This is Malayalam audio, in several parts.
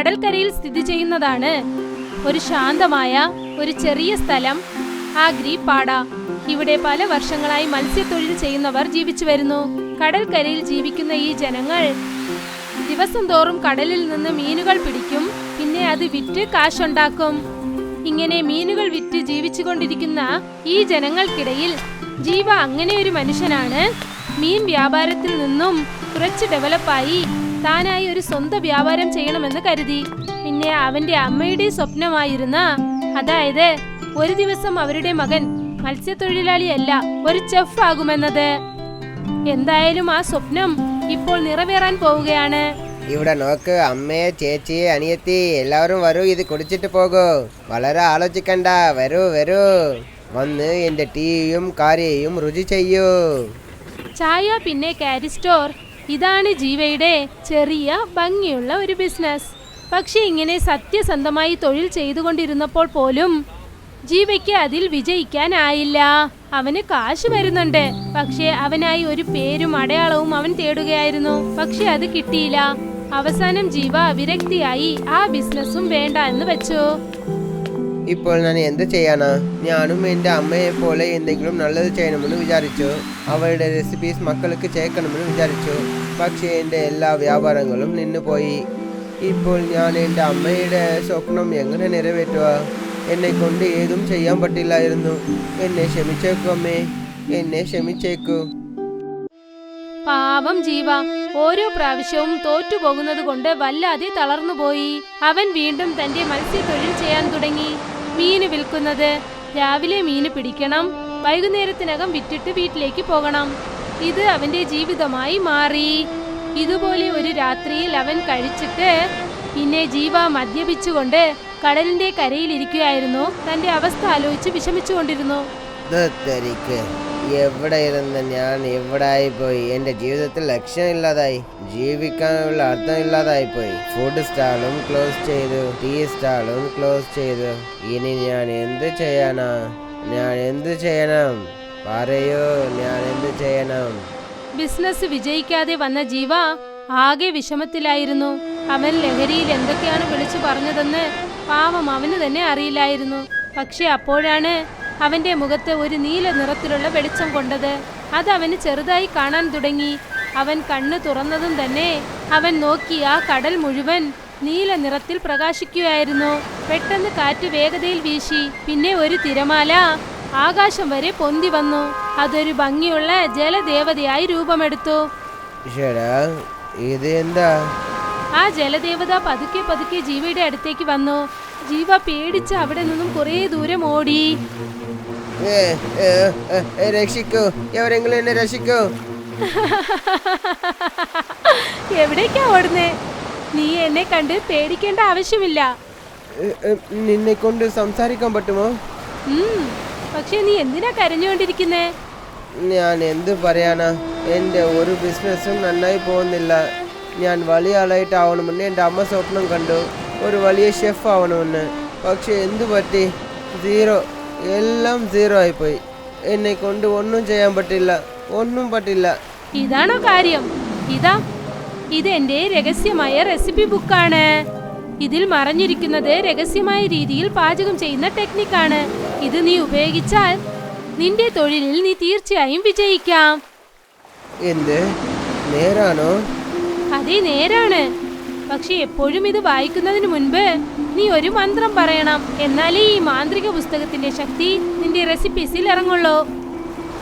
കടൽക്കരയിൽ സ്ഥിതി ചെയ്യുന്നതാണ്. ഒരു ശാന്തമായ ഒരു ചെറിയ സ്ഥലം. ആഗ്രി പാട ഇവിടെ പല വർഷങ്ങളായി മത്സ്യത്തൊഴിൽ ചെയ്യുന്നവർ ജീവിച്ചു വരുന്നു. കടൽക്കരയിൽ ജീവിക്കുന്ന ഈ ജനങ്ങൾ ദിവസം തോറും കടലിൽ നിന്ന് മീനുകൾ പിടിക്കും പിന്നെ അത് വിറ്റ് കാശുണ്ടാക്കും. ഇങ്ങനെ മീനുകൾ വിറ്റ് ജീവിച്ചുകൊണ്ടിരിക്കുന്ന ഈ ജനങ്ങൾക്കിടയിൽ ജീവ അങ്ങനെ ഒരു മനുഷ്യനാണ്. മീൻ വ്യാപാരത്തിൽ നിന്നും കുറച്ച് ഡെവലപ്പായി. താനായി ഒരു സ്വന്തം വ്യാപാരം ചെയ്യണമെന്ന് കരുതി. പിന്നെ അവന്റെ അമ്മയുടെ സ്വപ്നമായിരുന്ന അതായത് ഒരു ദിവസം അവരുടെ മകൻ മത്സ്യത്തൊഴിലാളിയല്ല ഒരു ചെഫ് ആകുമെന്നത്. എന്തായാലും ആ സ്വപ്നം ഇപ്പോൾ നിറവേറാൻ പോവുകയാണ്. ഇവിടെ നോക്ക് അമ്മയെ ചേച്ചിയെ അനിയത്തി എല്ലാവരും വരൂ ഇത് കുടിച്ചിട്ട് പോകൂ. വളരെ ആലോചിക്കണ്ട വരൂ വരൂ. വന്ന് എന്റെ ടീയും കാര്യയും രുചി ചെയ്യൂ. ചായ പിന്നെ കാരി സ്റ്റോർ ഇതാണ് ജീവയുടെ ചെറിയ ഭംഗിയുള്ള ഒരു ബിസിനസ്. പക്ഷേ ഇങ്ങനെ സത്യസന്ധമായി തൊഴിൽ ചെയ്തുകൊണ്ടിരുന്നപ്പോൾ പോലും ജീവയ്ക്ക് അതിൽ വിജയിക്കാനായില്ല അവന് കാശ് വരുന്നുണ്ട്. പക്ഷേ അവനായി ഒരു പേരും അടയാളവും അവൻ തേടുകയായിരുന്നു. പക്ഷെ അത് കിട്ടിയില്ല. അവസാനം ജീവ വിരക്തിയായി ആ ബിസിനസ്സും വേണ്ട എന്ന് വെച്ചു. ഇപ്പോൾ ഞാൻ എന്ത് ചെയ്യാനാ? ഞാനും എന്റെ അമ്മയെ പോലെ എന്തെങ്കിലും നല്ലത് ചെയ്യണമെന്ന് വിചാരിച്ചു. അവളുടെ റെസിപ്പീസ് മക്കൾക്ക് ചേർക്കണമെന്ന് വിചാരിച്ചു. പക്ഷേ എന്റെ എല്ലാ വ്യാപാരങ്ങളും നിന്നുപോയി. ഇപ്പോൾ ഞാൻ എന്റെ അമ്മയുടെ സ്വപ്നം എങ്ങനെ നിറവേറ്റുക? എന്നെ കൊണ്ട് ഏതും ചെയ്യാൻ പറ്റില്ലായിരുന്നു. എന്നെ ക്ഷമിച്ചേക്കു അമ്മേ. എന്നെ ക്ഷമിച്ചേക്കൂ. പാവം ജീവ. ഓരോ പ്രാവശ്യവും തോറ്റുപോകുന്നത് കൊണ്ട് വല്ലാതെ തളർന്നുപോയി. അവൻ വീണ്ടും തന്റെ മത്സ്യത്തൊഴിൽ ചെയ്യാൻ തുടങ്ങി. മീന് വിൽക്കുന്നത്. രാവിലെ മീന് പിടിക്കണം. വൈകുന്നേരത്തിനകം വിറ്റിട്ട് വീട്ടിലേക്ക് പോകണം. ഇത് അവന്റെ ജീവിതമായി മാറി. ഇതുപോലെ ഒരു രാത്രിയിൽ അവൻ കഴിച്ചിട്ട് പിന്നെ ജീവ മദ്യപിച്ചുകൊണ്ട് കടലിന്റെ കരയിലിരിക്കുകയായിരുന്നു. തന്റെ അവസ്ഥ ആലോചിച്ച് വിഷമിച്ചുകൊണ്ടിരുന്നു. ദത്തരിക്ക് എവിടെ ഇരുന്ന് ഞാൻ എവിടായി പോയി എന്റെ ജീവിതത്തിൽ ലക്ഷ്യമില്ലാതായി. ജീവിക്കാനുള്ള അർത്ഥമില്ലാതായി പോയി ഫുഡ് സ്റ്റാളും ക്ലോസ് ചെയ്തു. ടീ സ്റ്റാളും ക്ലോസ് ചെയ്തു. ഇനി ഞാൻ എന്ത് ചെയ്യാനാ ഞാൻ എന്ത് ചെയ്യണം? പറയൂ ഞാൻ എന്ത് ചെയ്യണം? ബിസിനസ് വിജയിക്കാതെ വന്ന ജീവ ആകെ വിഷമത്തിലായിരുന്നു. അവൻ ലഹരിയിൽ എന്തൊക്കെയാണ് വിളിച്ചു പറഞ്ഞതെന്ന് പാവം അവന് തന്നെ അറിയില്ലായിരുന്നു. പക്ഷെ അപ്പോഴാണ് അവന്റെ മുഖത്ത് ഒരു നീല നിറത്തിലുള്ള വെളിച്ചം കൊണ്ടത്. അത് അവന് ചെറുതായി കാണാൻ തുടങ്ങി. അവൻ കണ്ണ് തുറന്നതും തന്നെ അവൻ നോക്കി ആ കടൽ മുഴുവൻ നീല നിറത്തിൽ പ്രകാശിക്കുകയായിരുന്നു. പെട്ടെന്ന് കാറ്റ് വേഗതയിൽ വീശി. പിന്നെ ഒരു തിരമാല ആകാശം വരെ പൊന്തി വന്നു. അതൊരു ഭംഗിയുള്ള ജലദേവതയായി രൂപമെടുത്തു. ആ ജലദേവത പതുക്കെ പതുക്കെ ജീവയുടെ അടുത്തേക്ക് വന്നു. ജീവ പേടിച്ച് അവിടെ നിന്നും കുറേ ദൂരം ഓടി. രക്ഷിക്കൂ. എവരെങ്കിലും എന്നെ രക്ഷിക്കൂ. എവിടേക്കാ ഓടുന്നേ? നീ എന്നെ കണ്ട് പേടിക്കേണ്ട ആവശ്യമില്ല. നിന്നെ കൊണ്ട് സംസാരിക്കാൻ പറ്റുമോ? പക്ഷെ നീ എന്തിനാ കരഞ്ഞുകൊണ്ടിരിക്കുന്നേ? ഞാൻ എന്ത് പറയാനാ? എന്റെ ഒരു ബിസിനസ്സും നന്നായി പോകുന്നില്ല. ഞാൻ വലിയ ആളായിട്ട് ആളായിട്ടാവണമെന്ന് എന്റെ അമ്മ സ്വപ്നം കണ്ടു. ഒരു വലിയ ഷെഫ് ആവണമെന്ന്. പക്ഷെ എന്തു പറ്റി? സീറോ എല്ലാം സീറോ ആയിപ്പോയി. എന്നെ കൊണ്ട് ഒന്നും ചെയ്യാൻ പറ്റില്ല. ഒന്നും പറ്റില്ല. ഇതാണോ കാര്യം? ഇതാ ഇത് എന്റെ രഹസ്യമായ റെസിപ്പി ബുക്കാണ് ഇതിൽ മറഞ്ഞിരിക്കുന്നത് രഹസ്യമായ രീതിയിൽ പാചകം ചെയ്യുന്ന ടെക്നിക്കാണ് ഇത് നീ ഉപയോഗിച്ചാൽ നിന്റെ തൊഴിലിൽ നീ തീർച്ചയായും വിജയിക്കാം. എന്ത്? നേരാണോ? അതേ നേരാണ്. പക്ഷെ എപ്പോഴും ഇത് വായിക്കുന്നതിന് മുൻപ് നീ ഒരു മന്ത്രം പറയണം. എന്നാലേ ഈ മാന്ത്രിക പുസ്തകത്തിന്റെ ശക്തി നിന്റെ റെസിപ്പീസിൽ ഇറങ്ങുള്ളൂ.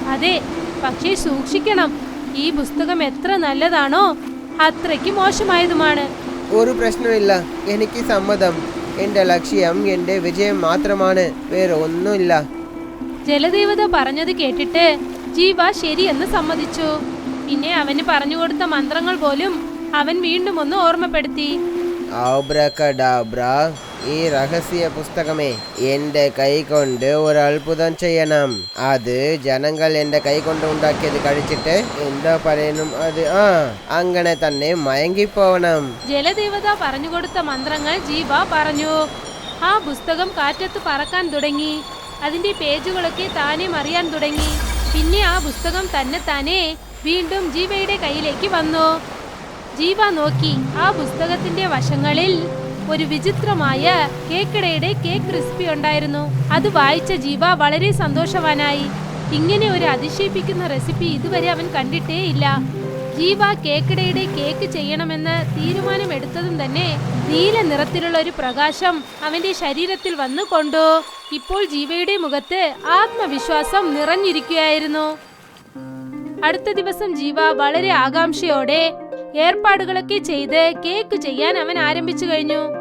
അതെ പക്ഷേ സൂക്ഷിക്കണം. ഈ പുസ്തകം എത്ര നല്ലതാണോ അത്രയ്ക്ക് മോശമായതുമാണ്. ഒരു പ്രശ്നമില്ല. എനിക്ക് സമ്മതം. എന്റെ ലക്ഷ്യം എന്റെ വിജയം മാത്രമാണ്. വേറെ ഒന്നുമില്ല. ജലദേവത പറഞ്ഞത് കേട്ടിട്ട് ജീവ ശരിയെന്ന് സമ്മതിച്ചു. പിന്നെ അവന് പറഞ്ഞു കൊടുത്ത മന്ത്രങ്ങൾ പോലും അവൻ വീണ്ടും ഒന്ന് ഓർമ്മപ്പെടുത്തി. ആബ്രകഡാബ്ര ഈ രഹസ്യ പുസ്തകമേ എന്റെ കൈ കൊണ്ട് ഒരു അത്ഭുതം ചെയ്യണം. അത് ജനങ്ങൾ എന്റെ കൈ കൊണ്ട് ഉണ്ടാക്കിയത് കഴിച്ചിട്ട് എന്താ പറയുന്നു അത്? ആ അങ്ങനെ തന്നെ മയങ്ങിപ്പോവണം. ജലദേവത പറഞ്ഞു കൊടുത്ത മന്ത്രങ്ങൾ ജീവ പറഞ്ഞു. ആ പുസ്തകം കാറ്റത്ത് പറക്കാൻ തുടങ്ങി. അതിന്റെ പേജുകളൊക്കെ താനെ മറിയാൻ തുടങ്ങി. പിന്നെ ആ പുസ്തകം തന്നെ താനെ വീണ്ടും ജീവയുടെ കയ്യിലേക്ക് വന്നു. ജീവ നോക്കി ആ പുസ്തകത്തിന്റെ വശങ്ങളിൽ ഒരു വിചിത്രമായ കേക്കിടയുടെ കേക്ക് ക്രിസ്പി ഉണ്ടായിരുന്നു. അത് വായിച്ച ജീവ വളരെ സന്തോഷവാനായി. ഇങ്ങനെ ഒരു അതിശയിപ്പിക്കുന്ന റെസിപ്പി ഇതുവരെ അവൻ കണ്ടിട്ടേ ഇല്ല ജീവ കേക്കിടയുടെ കേക്ക് ചെയ്യണമെന്ന് തീരുമാനമെടുത്തതും തന്നെ നീല നിറത്തിലുള്ള ഒരു പ്രകാശം അവന്റെ ശരീരത്തിൽ വന്നു കൊണ്ടു. ഇപ്പോൾ ജീവയുടെ മുഖത്ത് ആത്മവിശ്വാസം നിറഞ്ഞിരിക്കുകയായിരുന്നു. അടുത്ത ദിവസം ജീവ വളരെ ആകാംക്ഷയോടെ ഏർപ്പാടുകളൊക്കെ ചെയ്ത് കേക്ക് ചെയ്യാൻ അവൻ ആരംഭിച്ചു കഴിഞ്ഞു.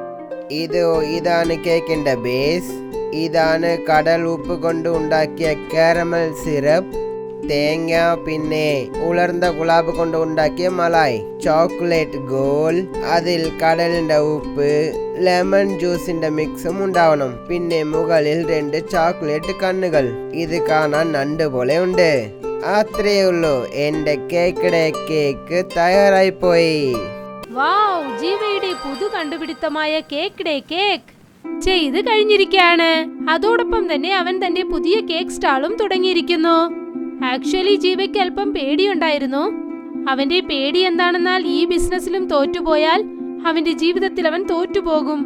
ഇത് ഇതാണ് കേക്കിന്റെ ബേസ് ഇതാണ് കടൽ ഉപ്പ് കൊണ്ട് ഉണ്ടാക്കിയ കാരമൽ സിറപ്പ് തേങ്ങ പിന്നെ ഉലർന്ന ഗുലാബ് കൊണ്ട് ഉണ്ടാക്കിയ മലായ്. ചോക്ലേറ്റ് ഗോൾ അതിൽ കടലിന്റെ ഉപ്പ് ലെമൺ ജ്യൂസിന്റെ മിക്സും ഉണ്ടാവണം. പിന്നെ മുകളിൽ രണ്ട് ചോക്ലേറ്റ് കണ്ണുകൾ. ഇത് കാണാൻ നണ്ട് പോലെ ഉണ്ട്. അത്രയേ ഉള്ളൂ. എന്റെ കേക്കിടെ കേക്ക് തയ്യാറായി പോയി വാവ് പുതു കണ്ടുപിടുത്തമായ കേക്ക് ഡേ കേക്ക്. ചെയ്ത് കഴിഞ്ഞിരിക്കുകയാണ് അതോടൊപ്പം തന്നെ അവൻ തന്റെ പുതിയ കേക്ക് സ്റ്റാളും തുടങ്ങിയിരിക്കുന്നു. ആക്ച്വലി ജീവയ്ക്ക് അല്പം പേടിയുണ്ടായിരുന്നു. അവന്റെ പേടി എന്താണെന്നാൽ ഈ ബിസിനസ്സിലും തോറ്റുപോയാൽ അവന്റെ ജീവിതത്തിൽ അവൻ തോറ്റുപോകും.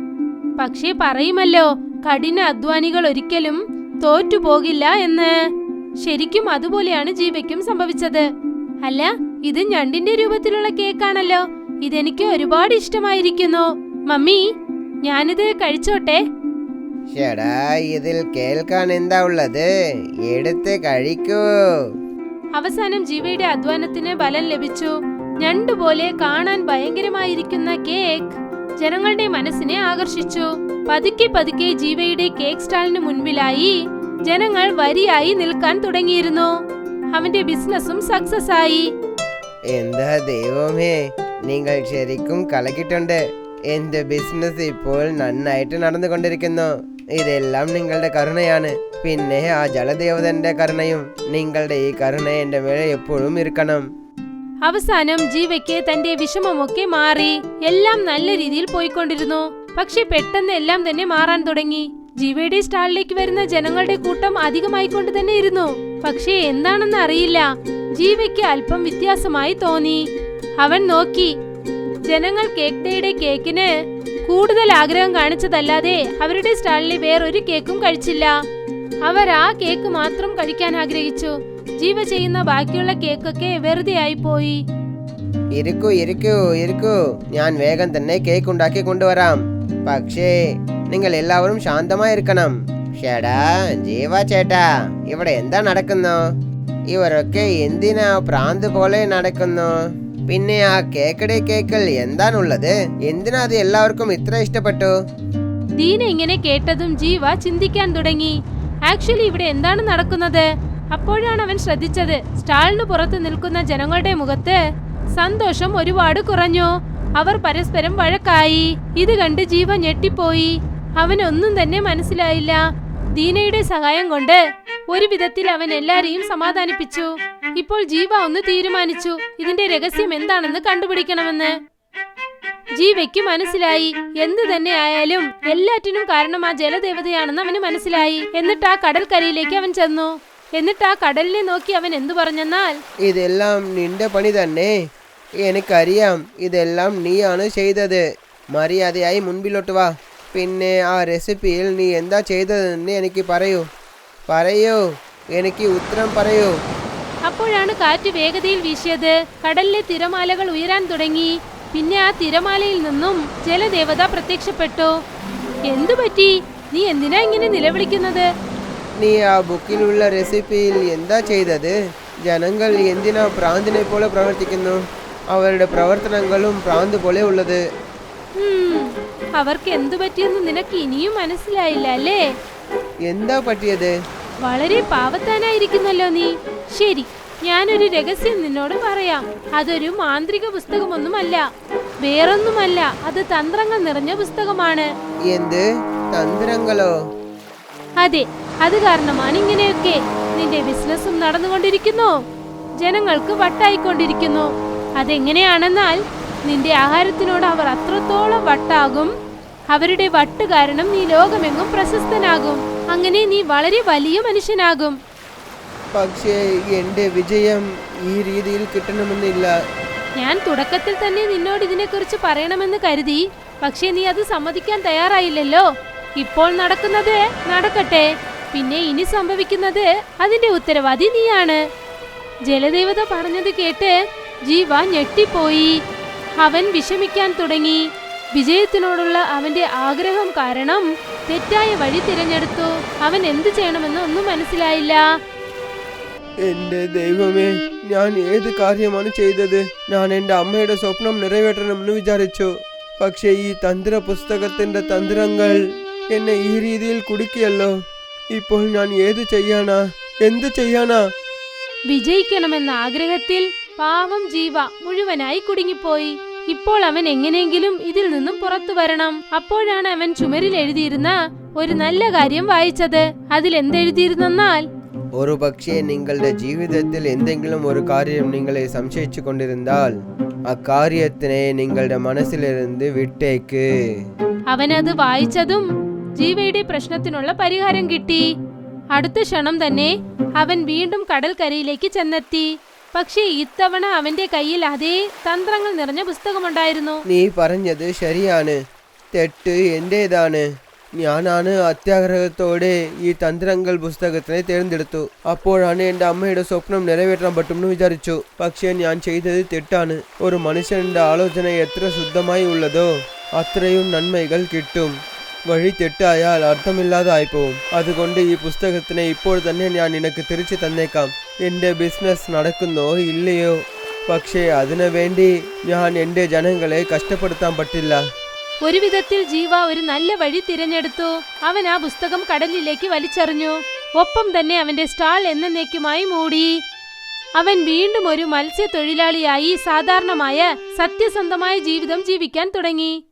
പക്ഷേ പറയുമല്ലോ കഠിന അധ്വാനികൾ ഒരിക്കലും തോറ്റുപോകില്ല എന്ന്. ശരിക്കും അതുപോലെയാണ് ജീവയ്ക്കും സംഭവിച്ചത്. അല്ല ഇത് ഞണ്ടിന്റെ രൂപത്തിലുള്ള കേക്കാണല്ലോ. ഇതെനിക്ക് ഒരുപാട് ഇഷ്ടമായിരിക്കുന്നു. മമ്മി ഞാനിത് കഴിച്ചോട്ടെ. ഷടാ ഇതിൽ കേൾക്കാൻ എന്താ ഉള്ളത്? എടുത്ത് കഴിക്കൂ. അവസാനം ജീവയുടെ അധ്വാനത്തിന് ബലം ലഭിച്ചു. ഞണ്ടുപോലെ കാണാൻ ഭയങ്കരമായിരിക്കുന്ന കേക്ക് ജനങ്ങളുടെ മനസ്സിനെ ആകർഷിച്ചു. പതുക്കെ പതുക്കെ ജീവയുടെ കേക്ക് സ്റ്റാളിന് മുൻപിലായി ജനങ്ങൾ വരിയായി നിൽക്കാൻ തുടങ്ങിയിരുന്നു. അവന്റെ ബിസിനസ്സും സക്സസ് ആയി എന്താ ദൈവമേ? നിങ്ങൾ ശരിക്കും കലക്കിട്ടുണ്ട് എന്റെ ബിസിനസ് ഇപ്പോൾ നന്നായിട്ട് നടന്നുകൊണ്ടിരിക്കുന്നു. ഇതെല്ലാം നിങ്ങളുടെ കരുണയാണ്. പിന്നെ ആ ജലദേവതന്റെ കരുണയും നിങ്ങളുടെ ഈ കരുണ എന്റെ മേലെ എപ്പോഴും ഇരിക്കണം. അവസാനം ജീവയ്ക്ക് തന്റെ വിഷമമൊക്കെ മാറി എല്ലാം നല്ല രീതിയിൽ പോയിക്കൊണ്ടിരുന്നു. പക്ഷെ പെട്ടെന്ന് എല്ലാം തന്നെ മാറാൻ തുടങ്ങി. ജീവയുടെ സ്റ്റാളിലേക്ക് വരുന്ന ജനങ്ങളുടെ കൂട്ടം അധികമായിക്കൊണ്ട് തന്നെ ഇരുന്നു. പക്ഷേ എന്താണെന്ന് അറിയില്ല. ജീവയ്ക്ക് അല്പം വ്യത്യാസമായി തോന്നി. അവൻ നോക്കി. ജനങ്ങൾ കേക്ക് കേക്കിന് കൂടുതൽ ആഗ്രഹം കാണിച്ചതല്ലാതെ അവരുടെ സ്റ്റാളിലെ വേറൊരു കേക്കും കഴിച്ചില്ല. അവർ ആ കേക്ക് മാത്രം കഴിക്കാൻ ആഗ്രഹിച്ചു. ജീവ ചെയ്യുന്ന ബാക്കിയുള്ള കേക്കൊക്കെ വെറുതെ ആയിപ്പോയി. ഇരിക്കൂ ഇരിക്കൂ ഇരിക്കൂ. ഞാൻ വേഗം തന്നെ കേക്ക് ഉണ്ടാക്കി കൊണ്ടുവരാം. പക്ഷേ നിങ്ങൾ എല്ലാവരും ശാന്തമായിരിക്കണം. ഷേടാ ജീവ ചേട്ടാ ഇവിടെ എന്താ നടക്കുന്നു? ഇവരൊക്കെ എന്തിനാ പ്രാന്ത് പോലെ നടക്കുന്നു? പിന്നെ ആ കേക്കടെ കേക്കൽ എന്താണുള്ളത്? എന്തിനാ അത് എല്ലാവർക്കും ഇത്ര ഇഷ്ടപ്പെട്ടു? ദീന ഇങ്ങനെ കേട്ടതും ജീവ ചിന്തിക്കാൻ തുടങ്ങി. ആക്ച്വലി ഇവിടെ എന്താണ് നടക്കുന്നത്? അപ്പോഴാണ് അവൻ ശ്രദ്ധിച്ചത്. സ്റ്റാളിന് പുറത്ത് നിൽക്കുന്ന ജനങ്ങളുടെ മുഖത്ത് സന്തോഷം ഒരുപാട് കുറഞ്ഞു. അവർ പരസ്പരം വഴക്കായി. ഇത് കണ്ട് ജീവ ഞെട്ടിപ്പോയി. അവനൊന്നും തന്നെ മനസ്സിലായില്ല. ദീനയുടെ സഹായം കൊണ്ട് ഒരു വിധത്തിൽ അവൻ എല്ലാരെയും സമാധാനിപ്പിച്ചു. ഇപ്പോൾ ജീവ ഒന്ന് തീരുമാനിച്ചു. ഇതിന്റെ രഹസ്യം എന്താണെന്ന് കണ്ടുപിടിക്കണമെന്ന്. ജീവയ്ക്ക് മനസ്സിലായി. എന്തു തന്നെ ആയാലും എല്ലാറ്റിനും കാരണം ആ ജലദേവതയാണെന്ന് അവന് മനസ്സിലായി. എന്നിട്ട് ആ കടൽക്കരയിലേക്ക് അവൻ ചെന്നു. എന്നിട്ട് ആ കടലിനെ നോക്കി അവൻ എന്തു പറഞ്ഞെന്നാൽ? ഇതെല്ലാം നിന്റെ പണി തന്നെ. എനിക്കറിയാം ഇതെല്ലാം നീയാണ് ചെയ്തത്. മര്യാദയായി മുൻപിലോട്ട് വാ. പിന്നെ ആ റെസിപ്പിയിൽ നീ എന്താ ചെയ്തതെന്ന് എനിക്ക് പറയൂ. പറയൂ. എനിക്ക് ഉത്തരം പറയൂ. അപ്പോഴാണ് കാറ്റ് വേഗതയിൽ വീശിയത്. കടലിലെ തിരമാലകൾ ഉയരാൻ തുടങ്ങി. പിന്നെ ആ തിരമാലയിൽ നിന്നും ജലദേവത പ്രത്യക്ഷപ്പെട്ടു. എന്തു പറ്റി? നീ എന്തിനാ ഇങ്ങനെ നിലവിളിക്കുന്നത്? നീ ആ ബുക്കിലുള്ള റെസിപ്പിയിൽ എന്താ ചെയ്തത്? ജനങ്ങൾ എന്തിനാ പ്രാന്തിനെ പോലെ പ്രവർത്തിക്കുന്നു? അവരുടെ പ്രവർത്തനങ്ങളും പ്രാന്ത് പോലെ ഉള്ളത്. അവർക്ക് എന്തു പറ്റിയെന്ന് നിനക്ക് ഇനിയും മനസ്സിലായില്ല അല്ലേ? എന്താ പറ്റിയത്? വളരെ പാവത്താനായിരിക്കുന്നല്ലോ നീ. ശരി ഞാനൊരു രഹസ്യം നിന്നോട് പറയാം. അതൊരു മാന്ത്രിക പുസ്തകമൊന്നുമല്ല. വേറൊന്നുമല്ല അത് തന്ത്രങ്ങൾ നിറഞ്ഞ പുസ്തകമാണ്. എന്ത്? തന്ത്രങ്ങളോ? അതെ അത് കാരണമാണ് ഇങ്ങനെയൊക്കെ. നിന്റെ ബിസിനസ്സും നടന്നുകൊണ്ടിരിക്കുന്നു. ജനങ്ങൾക്ക് വട്ടായിക്കൊണ്ടിരിക്കുന്നു. അതെങ്ങനെയാണെന്നാൽ നിന്റെ ആഹാരത്തിനോട് അവർ അത്രത്തോളം വട്ടാകും. അവരുടെ വട്ട് കാരണം നീ ലോകമെങ്ങും പ്രശസ്തനാകും. അങ്ങനെ നീ വളരെ വലിയ മനുഷ്യനാകും. പക്ഷേ എന്റെ വിജയം ഈ രീതിയിൽ കിട്ടണമെന്നില്ല. ഞാൻ തുടക്കത്തിൽ തന്നെ നിന്നോട് ഇതിനെക്കുറിച്ച് പറയണമെന്ന് കരുതി. പക്ഷേ നീ അത് സമ്മതിക്കാൻ തയ്യാറായില്ലല്ലോ. ഇപ്പോൾ നടക്കുന്നത് നടക്കട്ടെ. പിന്നെ ഇനി സംഭവിക്കുന്നത് അതിന്റെ ഉത്തരവാദി നീയാണ്. ജലദേവത പറഞ്ഞത് കേട്ട് ജീവ ഞെട്ടിപ്പോയി. അവൻ വിഷമിക്കാൻ തുടങ്ങി. വിജയത്തിനോടുള്ള അവന്റെ ആഗ്രഹം കാരണം തെറ്റായ വഴി തിരഞ്ഞെടുത്തു. അവൻ എന്തു ചെയ്യണമെന്ന് ഒന്നും മനസ്സിലായില്ല. എന്റെ ദൈവമേ ഞാൻ ഏത് കാര്യമാണ് ചെയ്തത്? ഞാൻ എന്റെ അമ്മയുടെ സ്വപ്നം നിറവേറ്റണമെന്ന് വിചാരിച്ചു. പക്ഷേ ഈ തന്ത്ര പുസ്തകത്തിന്റെ തന്ത്രങ്ങൾ എന്നെ ഈ രീതിയിൽ കുടുക്കിയല്ലോ. ഇപ്പോൾ ഞാൻ ഏത് ചെയ്യാനാ? എന്ത് ചെയ്യാനാ? വിജയിക്കണമെന്ന ആഗ്രഹത്തിൽ പാവം ജീവ മുഴുവനായി കുടുങ്ങിപ്പോയി. ഇപ്പോൾ അവൻ എങ്ങനെയെങ്കിലും ഇതിൽ നിന്നും പുറത്തു വരണം. അപ്പോഴാണ് അവൻ ചുമരിൽ എഴുതിയിരുന്ന ഒരു നല്ല കാര്യം വായിച്ചത്. അതിൽ എന്തെഴുതിയിരുന്നെന്നാൽ ഒരു പക്ഷേ നിങ്ങളുടെ ജീവിതത്തിൽ എന്തെങ്കിലും ഒരു കാര്യം നിങ്ങളെ സംശയിച്ചു കൊണ്ടിരുന്നാൽ ആ കാര്യത്തിനെ നിങ്ങളുടെ മനസ്സിലിരുന്ന് വിട്ടേക്ക്. അവനത് വായിച്ചതും ജീവയുടെ പ്രശ്നത്തിനുള്ള പരിഹാരം കിട്ടി. അടുത്ത ക്ഷണം തന്നെ അവൻ വീണ്ടും കടൽക്കരയിലേക്ക് ചെന്നെത്തി. പക്ഷേ ഇത്തവണ അവന്റെ കയ്യിൽ അതേ തന്ത്രങ്ങൾ നിറഞ്ഞ പുസ്തകമുണ്ടായിരുന്നു. നീ പറഞ്ഞത് ശരിയാണ്. തെറ്റ് എന്റേതാണ്? ഞാനാണ് അത്യാഗ്രഹത്തോടെ ഈ തന്ത്രങ്ങൾ പുസ്തകത്തിനെ തിരഞ്ഞെടുത്തു അപ്പോഴാണ് എന്റെ അമ്മയുടെ സ്വപ്നം നിറവേറ്റാൻ പറ്റുമെന്ന് വിചാരിച്ചു. പക്ഷേ ഞാൻ ചെയ്തത് തെറ്റാണ്. ഒരു മനുഷ്യന്റെ ആലോചന എത്ര ശുദ്ധമായി ഉള്ളതോ അത്രയും നന്മകൾ കിട്ടും. വഴി തെറ്റായാൽ അർത്ഥമില്ലാതായി പോവും അതുകൊണ്ട് ഈ പുസ്തകത്തിനെ ഇപ്പോൾ തന്നെ ഞാൻ നിനക്ക് തിരിച്ചു തന്നേക്കാം. എന്റെ ബിസിനസ് നടക്കുന്നോ ഇല്ലയോ? പക്ഷേ അതിനു വേണ്ടി ഞാൻ എന്റെ ജനങ്ങളെ കഷ്ടപ്പെടുത്താൻ പറ്റില്ല. ഒരു വിധത്തിൽ ജീവ ഒരു നല്ല വഴി തിരഞ്ഞെടുത്തു. അവൻ ആ പുസ്തകം കടലിലേക്ക് വലിച്ചെറിഞ്ഞു. ഒപ്പം തന്നെ അവന്റെ സ്റ്റാൾ എന്നേക്കുമായി മൂടി. അവൻ വീണ്ടും ഒരു മത്സ്യത്തൊഴിലാളിയായി സാധാരണമായ സത്യസന്ധമായ ജീവിതം ജീവിക്കാൻ തുടങ്ങി.